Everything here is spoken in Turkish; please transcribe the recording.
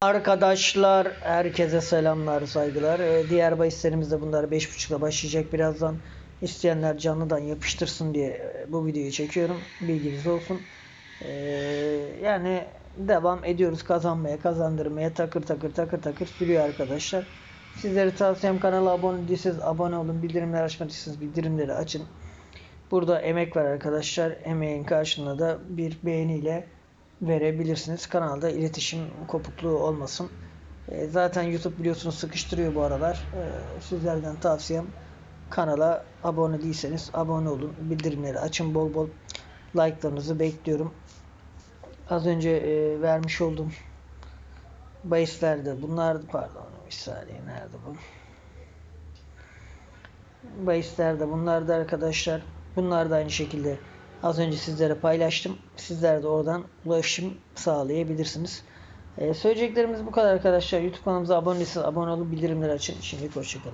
Arkadaşlar herkese selamlar saygılar. Ee, diğer bahislerimiz de bunlar 5.30'da başlayacak birazdan. İsteyenler canlıdan yapıştırsın diye e, bu videoyu çekiyorum. Bilginiz olsun. Ee, yani devam ediyoruz kazanmaya kazandırmaya takır takır takır takır sürüyor arkadaşlar. Sizlere tavsiyem kanala abone değilseniz abone olun. Bildirimleri açmadıysanız bildirimleri açın. Burada emek var arkadaşlar. Emeğin karşılığında da bir beğeniyle verebilirsiniz. Kanalda iletişim kopukluğu olmasın. E, zaten YouTube biliyorsunuz sıkıştırıyor bu aralar. E, sizlerden tavsiyem kanala abone değilseniz abone olun. Bildirimleri açın bol bol. Like'larınızı bekliyorum. Az önce e, vermiş olduğum bahislerde bunlar pardon bir saniye nerede bu? bahislerde bunlar da arkadaşlar. Bunlar da aynı şekilde az önce sizlere paylaştım. Sizler de oradan ulaşım sağlayabilirsiniz. Ee, söyleyeceklerimiz bu kadar arkadaşlar. YouTube kanalımıza abone değilseniz abone olun. Bildirimleri açın. Şimdilik hoşçakalın.